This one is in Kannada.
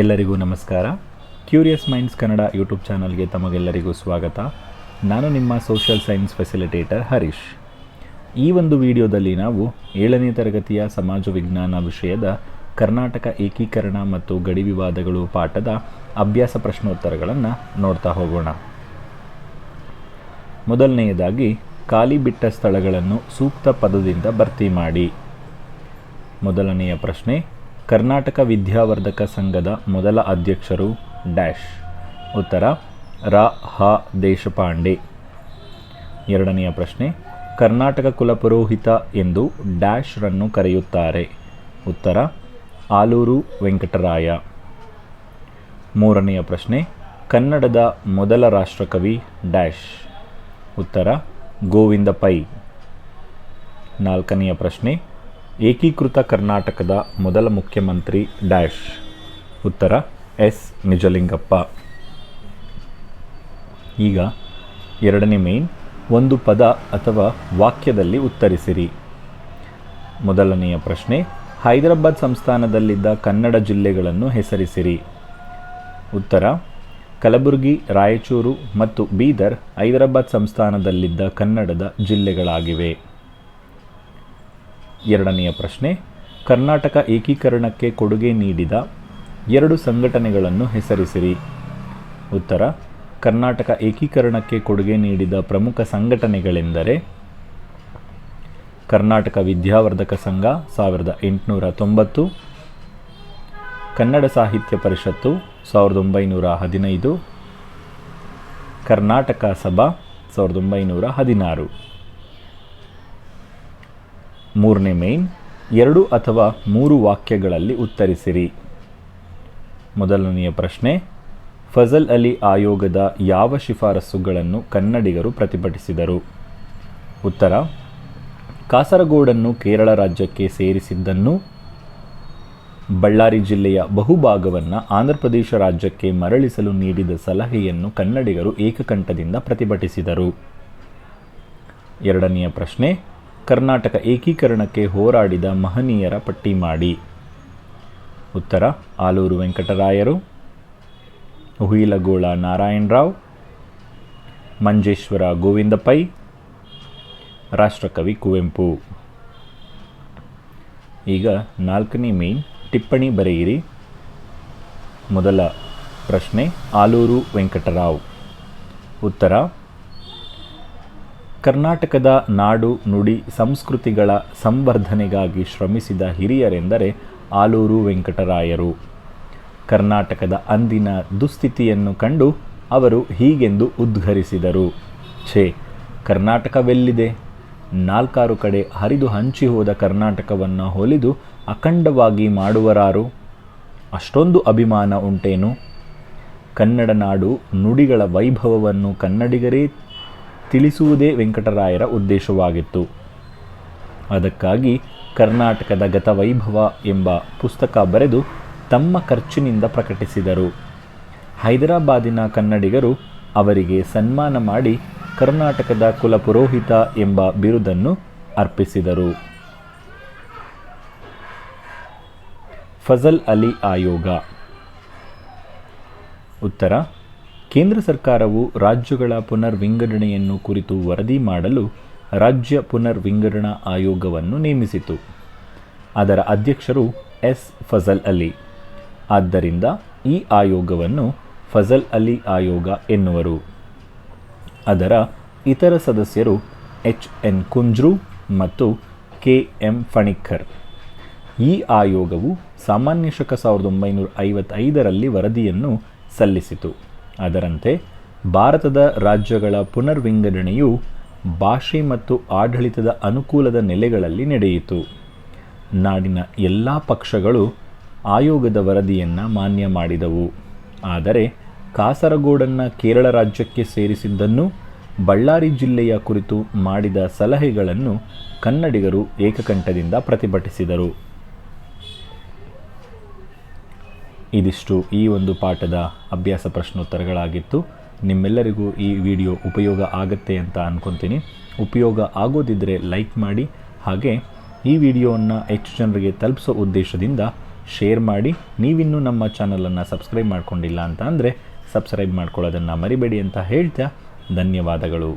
ಎಲ್ಲರಿಗೂ ನಮಸ್ಕಾರ. ಕ್ಯೂರಿಯಸ್ ಮೈಂಡ್ಸ್ ಕನ್ನಡ ಯೂಟ್ಯೂಬ್ ಚಾನಲ್ಗೆ ತಮಗೆಲ್ಲರಿಗೂ ಸ್ವಾಗತ. ನಾನು ನಿಮ್ಮ ಸೋಷಿಯಲ್ ಸೈನ್ಸ್ ಫೆಸಿಲಿಟೇಟರ್ ಹರೀಶ್. ಈ ಒಂದು ವಿಡಿಯೋದಲ್ಲಿ ನಾವು ಏಳನೇ ತರಗತಿಯ ಸಮಾಜ ವಿಜ್ಞಾನ ವಿಷಯದ ಕರ್ನಾಟಕ ಏಕೀಕರಣ ಮತ್ತು ಗಡಿ ವಿವಾದಗಳು ಪಾಠದ ಅಭ್ಯಾಸ ಪ್ರಶ್ನೋತ್ತರಗಳನ್ನು ನೋಡ್ತಾ ಹೋಗೋಣ. ಮೊದಲನೆಯದಾಗಿ, ಖಾಲಿ ಬಿಟ್ಟ ಸ್ಥಳಗಳನ್ನು ಸೂಕ್ತ ಪದದಿಂದ ಭರ್ತಿ ಮಾಡಿ. ಮೊದಲನೆಯ ಪ್ರಶ್ನೆ ಕರ್ನಾಟಕ ವಿದ್ಯಾವರ್ಧಕ ಸಂಘದ ಮೊದಲ ಅಧ್ಯಕ್ಷರು ಡ್ಯಾಶ್. ಉತ್ತರ, ರ, ಹ, ದೇಶಪಾಂಡೆ. ಎರಡನೆಯ ಪ್ರಶ್ನೆ, ಕರ್ನಾಟಕ ಕುಲಪುರೋಹಿತ ಎಂದು ಡ್ಯಾಶ್ರನ್ನು ಕರೆಯುತ್ತಾರೆ. ಉತ್ತರ, ಆಲೂರು ವೆಂಕಟರಾಯ. ಮೂರನೆಯ ಪ್ರಶ್ನೆ, ಕನ್ನಡದ ಮೊದಲ ರಾಷ್ಟ್ರಕವಿ ಡ್ಯಾಶ್. ಉತ್ತರ ಗೋವಿಂದ ಪೈ ನಾಲ್ಕನೆಯ ಪ್ರಶ್ನೆ ಏಕೀಕೃತ ಕರ್ನಾಟಕದ ಮೊದಲ ಮುಖ್ಯಮಂತ್ರಿ ಡ್ಯಾಶ್. ಉತ್ತರ, ಎಸ್. ನಿಜಲಿಂಗಪ್ಪ. ಈಗ ಎರಡನೇ ಮೇನ್, ಒಂದು ಪದ ಅಥವಾ ವಾಕ್ಯದಲ್ಲಿ ಉತ್ತರಿಸಿರಿ. ಮೊದಲನೆಯ ಪ್ರಶ್ನೆ, ಹೈದರಾಬಾದ್ ಸಂಸ್ಥಾನದಲ್ಲಿದ್ದ ಕನ್ನಡ ಜಿಲ್ಲೆಗಳನ್ನು ಹೆಸರಿಸಿರಿ. ಉತ್ತರ, ಕಲಬುರಗಿ, ರಾಯಚೂರು ಮತ್ತು ಬೀದರ್ ಹೈದರಾಬಾದ್ ಸಂಸ್ಥಾನದಲ್ಲಿದ್ದ ಕನ್ನಡದ ಜಿಲ್ಲೆಗಳಾಗಿವೆ. ಎರಡನೆಯ ಪ್ರಶ್ನೆ, ಕರ್ನಾಟಕ ಏಕೀಕರಣಕ್ಕೆ ಕೊಡುಗೆ ನೀಡಿದ ಎರಡು ಸಂಘಟನೆಗಳನ್ನು ಹೆಸರಿಸಿರಿ. ಉತ್ತರ, ಕರ್ನಾಟಕ ಏಕೀಕರಣಕ್ಕೆ ಕೊಡುಗೆ ನೀಡಿದ ಪ್ರಮುಖ ಸಂಘಟನೆಗಳೆಂದರೆ ಕರ್ನಾಟಕ ವಿದ್ಯಾವರ್ಧಕ ಸಂಘ ಸಾವಿರದ ಎಂಟುನೂರ ತೊಂಬತ್ತು, ಕನ್ನಡ ಸಾಹಿತ್ಯ ಪರಿಷತ್ತು ಸಾವಿರದ ಒಂಬೈನೂರ ಹದಿನೈದು, ಕರ್ನಾಟಕ ಸಭಾ ಸಾವಿರದ ಒಂಬೈನೂರ ಹದಿನಾರು. ಮೂರನೇ ಮೇನ್ ಎರಡು ಅಥವಾ ಮೂರು ವಾಕ್ಯಗಳಲ್ಲಿ ಉತ್ತರಿಸಿರಿ. ಮೊದಲನೆಯ ಪ್ರಶ್ನೆ, ಫಜಲ್ ಅಲಿ ಆಯೋಗದ ಯಾವ ಶಿಫಾರಸುಗಳನ್ನು ಕನ್ನಡಿಗರು ಪ್ರತಿಭಟಿಸಿದರು? ಉತ್ತರ, ಕಾಸರಗೋಡನ್ನು ಕೇರಳ ರಾಜ್ಯಕ್ಕೆ ಸೇರಿಸಿದ್ದನ್ನು ಬಳ್ಳಾರಿ ಜಿಲ್ಲೆಯ ಬಹುಭಾಗವನ್ನು ಆಂಧ್ರಪ್ರದೇಶ ರಾಜ್ಯಕ್ಕೆ ಮರಳಿಸಲು ನೀಡಿದ ಸಲಹೆಯನ್ನು ಕನ್ನಡಿಗರು ಏಕಕಂಠದಿಂದ ಪ್ರತಿಭಟಿಸಿದರು. ಎರಡನೆಯ ಪ್ರಶ್ನೆ ಕರ್ನಾಟಕ ಏಕೀಕರಣಕ್ಕೆ ಹೋರಾಡಿದ ಮಹನೀಯರ ಪಟ್ಟಿ ಮಾಡಿ ಉತ್ತರ, ಆಲೂರು ವೆಂಕಟರಾಯರು, ಹುಯಿಲಗೋಳ ನಾರಾಯಣರಾವ್, ಮಂಜೇಶ್ವರ ಗೋವಿಂದ ಪೈ ರಾಷ್ಟ್ರಕವಿ ಕುವೆಂಪು. ಈಗ ನಾಲ್ಕನೇ ಮೇನ್ ಟಿಪ್ಪಣಿ ಬರೆಯಿರಿ. ಮೊದಲ ಪ್ರಶ್ನೆ, ಆಲೂರು ವೆಂಕಟರಾವ್. ಉತ್ತರ ಕರ್ನಾಟಕದ ನಾಡು, ನುಡಿ, ಸಂಸ್ಕೃತಿಗಳ ಸಂವರ್ಧನೆಗಾಗಿ ಶ್ರಮಿಸಿದ ಹಿರಿಯರೆಂದರೆ ಆಲೂರು ವೆಂಕಟರಾಯರು. ಕರ್ನಾಟಕದ ಅಂದಿನ ದುಸ್ಥಿತಿಯನ್ನು ಕಂಡು ಅವರು ಹೀಗೆಂದು ಉದ್ಘರಿಸಿದರು. ಛೇ, ಕರ್ನಾಟಕವೆಲ್ಲಿದೆ? ನಾಲ್ಕಾರು ಕಡೆ ಹರಿದು ಹಂಚಿ ಹೋದ ಕರ್ನಾಟಕವನ್ನು ಹೊಲಿದು ಅಖಂಡವಾಗಿ ಮಾಡುವರಾರು? ಅಷ್ಟೊಂದು ಅಭಿಮಾನ ಉಂಟೇನು? ಕನ್ನಡ ನಾಡು, ನುಡಿಗಳ ವೈಭವವನ್ನು ಕನ್ನಡಿಗರೇ ತಿಳಿಸುವುದೇ ವೆಂಕಟರಾಯರ ಉದ್ದೇಶವಾಗಿತ್ತು. ಅದಕ್ಕಾಗಿ ಕರ್ನಾಟಕದ ಗತವೈಭವ ಎಂಬ ಪುಸ್ತಕ ಬರೆದು ತಮ್ಮ ಖರ್ಚಿನಿಂದ ಪ್ರಕಟಿಸಿದರು. ಹೈದರಾಬಾದಿನ ಕನ್ನಡಿಗರು ಅವರಿಗೆ ಸನ್ಮಾನ ಮಾಡಿ ಕರ್ನಾಟಕದ ಕುಲಪುರೋಹಿತ ಎಂಬ ಬಿರುದನ್ನು ಅರ್ಪಿಸಿದರು. ಫಜಲ್ ಅಲಿ ಆಯೋಗ. ಉತ್ತರ ಕೇಂದ್ರ ಸರ್ಕಾರವು ರಾಜ್ಯಗಳ ಪುನರ್ವಿಂಗಡಣೆಯನ್ನು ಕುರಿತು ವರದಿ ಮಾಡಲು ರಾಜ್ಯ ಪುನರ್ವಿಂಗಡಣಾ ಆಯೋಗವನ್ನು ನೇಮಿಸಿತು. ಅದರ ಅಧ್ಯಕ್ಷರು ಎಸ್. ಫಜಲ್ ಅಲಿ. ಆದ್ದರಿಂದ ಈ ಆಯೋಗವನ್ನು ಫಜಲ್ ಅಲಿ ಆಯೋಗ ಎನ್ನುವರು. ಅದರ ಇತರ ಸದಸ್ಯರು ಎಚ್. ಎನ್. ಕುಂಜ್ರು ಮತ್ತು ಕೆ. ಎಂ. ಫಣಿಕ್ಕರ್. ಈ ಆಯೋಗವು ಸಾಮಾನ್ಯ ಶಕ ಸಾವಿರದ ಒಂಬೈನೂರ ಐವತ್ತೈದರಲ್ಲಿ ವರದಿಯನ್ನು ಸಲ್ಲಿಸಿತು. ಅದರಂತೆ ಭಾರತದ ರಾಜ್ಯಗಳ ಪುನರ್ವಿಂಗಡಣೆಯು ಭಾಷೆ ಮತ್ತು ಆಡಳಿತದ ಅನುಕೂಲದ ನೆಲೆಗಳಲ್ಲಿ ನಡೆಯಿತು. ನಾಡಿನ ಎಲ್ಲ ಪಕ್ಷಗಳು ಆಯೋಗದ ವರದಿಯನ್ನು ಮಾನ್ಯ ಮಾಡಿದವು. ಆದರೆ ಕಾಸರಗೋಡನ್ನು ಕೇರಳ ರಾಜ್ಯಕ್ಕೆ ಸೇರಿಸಿದ್ದನ್ನು ಬಳ್ಳಾರಿ ಜಿಲ್ಲೆಯ ಕುರಿತು ಮಾಡಿದ ಸಲಹೆಗಳನ್ನು ಕನ್ನಡಿಗರು ಏಕಕಂಠದಿಂದ ಪ್ರತಿಭಟಿಸಿದರು. ಇದಿಷ್ಟು ಈ ಒಂದು ಪಾಠದ ಅಭ್ಯಾಸ ಪ್ರಶ್ನೋತ್ತರಗಳಾಗಿತ್ತು. ನಿಮ್ಮೆಲ್ಲರಿಗೂ ಈ ವಿಡಿಯೋ ಉಪಯೋಗ ಆಗತ್ತೆ ಅಂತ ಅಂದ್ಕೊತೀನಿ ಉಪಯೋಗ ಆಗೋದಿದ್ದರೆ ಲೈಕ್ ಮಾಡಿ, ಹಾಗೆ ಈ ವಿಡಿಯೋವನ್ನು ಹೆಚ್ಚು ಜನರಿಗೆ ತಲುಪಿಸೋ ಉದ್ದೇಶದಿಂದ ಶೇರ್ ಮಾಡಿ. ನೀವಿನ್ನೂ ನಮ್ಮ ಚಾನಲನ್ನು ಸಬ್ಸ್ಕ್ರೈಬ್ ಮಾಡ್ಕೊಂಡಿಲ್ಲ ಅಂತ ಅಂದರೆ ಸಬ್ಸ್ಕ್ರೈಬ್ ಮಾಡ್ಕೊಳ್ಳೋದನ್ನು ಮರಿಬೇಡಿ ಅಂತ ಹೇಳ್ತಾ ಧನ್ಯವಾದಗಳು.